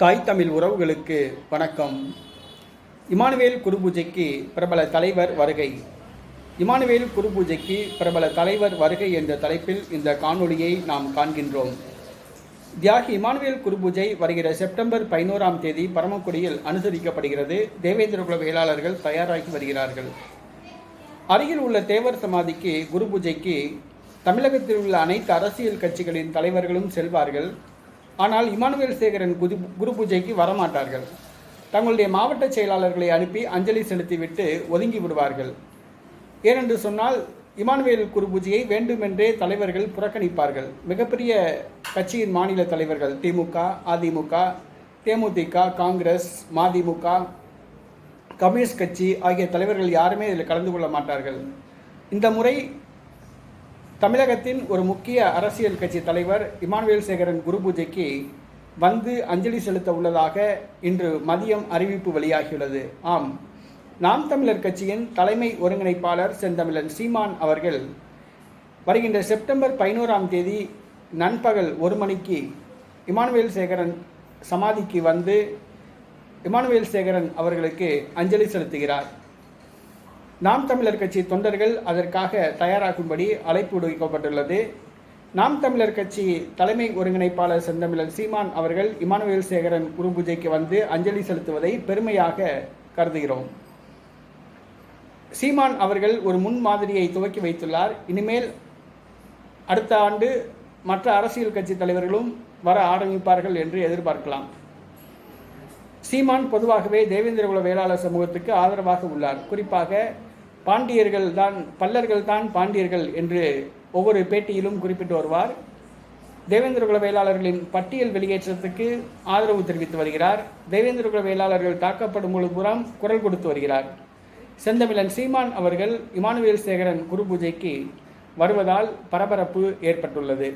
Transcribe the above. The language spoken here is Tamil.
தாய் தமிழ் உறவுகளுக்கு வணக்கம். இமானுவேல் குரு பூஜைக்கு பிரபல தலைவர் வருகை. இமானுவேல் குரு பூஜைக்கு பிரபல தலைவர் வருகை என்ற தலைப்பில் இந்த காணொளியை நாம் காண்கின்றோம். தியாகி இமானுவேல் குரு பூஜை வருகிற செப்டம்பர் பதினோராம் தேதி பரமக்குடியில் அனுசரிக்கப்படுகிறது. தேவேந்திரகுல வேளாளர்கள் தயாராகி வருகிறார்கள். அருகில் உள்ள தேவர் சமாதிக்கு குரு பூஜைக்கு தமிழகத்தில் உள்ள அனைத்து அரசியல் கட்சிகளின் தலைவர்களும் செல்வார்கள். ஆனால் இமானுவேல் சேகரன் குது குரு பூஜைக்கு வரமாட்டார்கள். தங்களுடைய மாவட்ட செயலாளர்களை அனுப்பி அஞ்சலி செலுத்திவிட்டு ஒதுங்கி விடுவார்கள். ஏனென்று சொன்னால் இமானுவேல் குரு பூஜையை வேண்டுமென்றே தலைவர்கள் புறக்கணிப்பார்கள். மிகப்பெரிய கட்சியின் மாநில தலைவர்கள் திமுக அதிமுக தேமுதிக காங்கிரஸ் மதிமுக கம்யூனிஸ்ட் கட்சி ஆகிய தலைவர்கள் யாருமே இதில் கலந்து கொள்ள மாட்டார்கள். இந்த முறை தமிழகத்தின் ஒரு முக்கிய அரசியல் கட்சி தலைவர் இமானுவேல் சேகரன் குரு பூஜைக்கு வந்து அஞ்சலி செலுத்த உள்ளதாக இன்று மதியம் அறிவிப்பு வெளியாகியுள்ளது. ஆம். நாம் தமிழர் கட்சியின் தலைமை ஒருங்கிணைப்பாளர் செந்தமிழன் சீமான் அவர்கள் வருகின்ற செப்டம்பர் பதினோராம் தேதி நண்பகல் ஒரு மணிக்கு இமானுவேல் சேகரன் சமாதிக்கு வந்து இமானுவேல் சேகரன் அவர்களுக்கு அஞ்சலி செலுத்துகிறார். நாம் தமிழர் கட்சி தொண்டர்கள் அதற்காக தயாராகும்படி அழைப்பு விடுவிக்கப்பட்டுள்ளது. நாம் தமிழர் கட்சி தலைமை ஒருங்கிணைப்பாளர் செந்தமிழர் சீமான் அவர்கள் இமானுவேல் சேகரன் குருபூஜைக்கு வந்து அஞ்சலி செலுத்துவதை பெருமையாக கருதுகிறோம். சீமான் அவர்கள் ஒரு முன்மாதிரியை துவக்கி வைத்துள்ளார். இனிமேல் அடுத்த ஆண்டு மற்ற அரசியல் கட்சி தலைவர்களும் வர ஆரம்பிப்பார்கள் என்று எதிர்பார்க்கலாம். சீமான் பொதுவாகவே தேவேந்திரகுல வேளாளர் சமூகத்துக்கு ஆதரவாக உள்ளார். குறிப்பாக பாண்டியர்கள் தான் பல்லர்கள் தான் பாண்டியர்கள் என்று ஒவ்வொரு பேட்டியிலும் குறிப்பிட்டு வருவார். தேவேந்திரகுல வேளாளர்களின் பட்டியல் வெளியேற்றத்துக்கு ஆதரவு தெரிவித்து வருகிறார். தேவேந்திரகுல வேளாளர்கள் தாக்கப்படும் பொழுது புறம் குரல் கொடுத்து வருகிறார். செந்தமிழன் சீமான் அவர்கள் இமானுவேல் சேகரன் குரு பூஜைக்கு வருவதால் பரபரப்பு ஏற்பட்டுள்ளது.